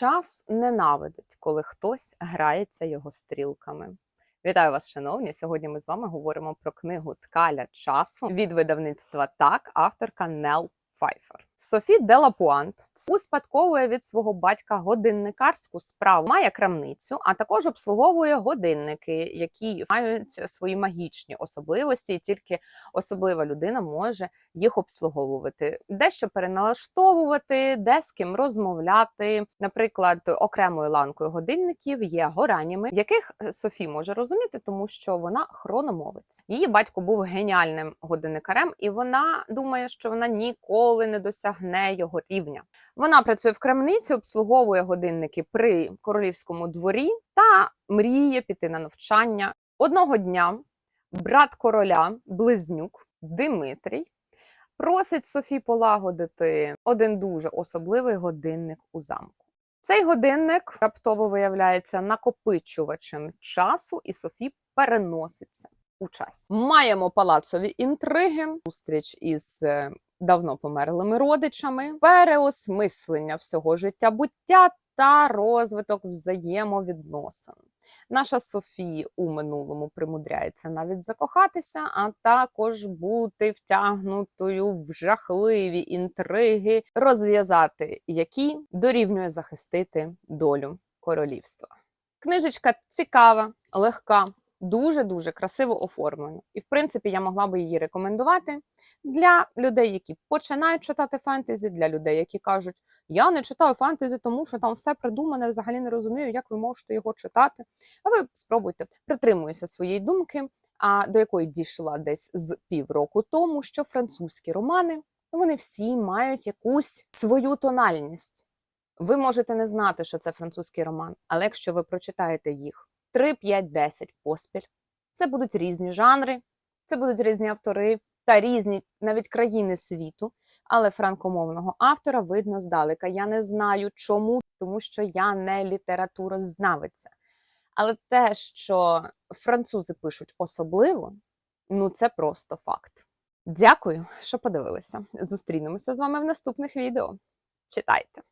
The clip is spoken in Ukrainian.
Час ненавидить, коли хтось грається його стрілками. Вітаю вас, шановні! Сьогодні ми з вами говоримо про книгу Ткаля часу від видавництва Так, авторка Нел Пфайфер. Софі Делапуант успадковує від свого батька годинникарську справу, має крамницю, а також обслуговує годинники, які мають свої магічні особливості, і тільки особлива людина може їх обслуговувати, дещо переналаштовувати, де з ким розмовляти. Наприклад, окремою ланкою годинників є гораніми, яких Софі може розуміти, тому що вона хрономовець. Її батько був геніальним годинникарем, і вона думає, що вона ніколи не досягне його рівня. Вона працює в крамниці, обслуговує годинники при королівському дворі та мріє піти на навчання. Одного дня брат короля, близнюк Димитрій, просить Софі полагодити один дуже особливий годинник у замку. Цей годинник раптово виявляється накопичувачем часу, і Софі переноситься у часі. Маємо палацові інтриги, зустріч із е, давно померлими родичами, переосмислення всього життя буття та розвиток взаємовідносин. Наша Софі у минулому примудряється навіть закохатися, а також бути втягнутою в жахливі інтриги, розв'язати які дорівнює захистити долю королівства. Книжечка цікава, легка, дуже дуже красиво оформлена. І, в принципі, я могла би її рекомендувати для людей, які починають читати фентезі, для людей, які кажуть, я не читаю фентезі, тому що там все придумане, взагалі не розумію, як ви можете його читати. А ви спробуйте притримуюся своєї думки, а до якої дійшла десь з півроку тому, що французькі романи вони всі мають якусь свою тональність. Ви можете не знати, що це французький роман, але якщо ви прочитаєте їх 3, 5, 10 поспіль, це будуть різні жанри, це будуть різні автори та різні навіть країни світу, але франкомовного автора видно здалека. Я не знаю чому, тому що я не літературознавиця. Але те, що французи пишуть особливо, ну це просто факт. Дякую, що подивилися. Зустрінемося з вами в наступних відео. Читайте!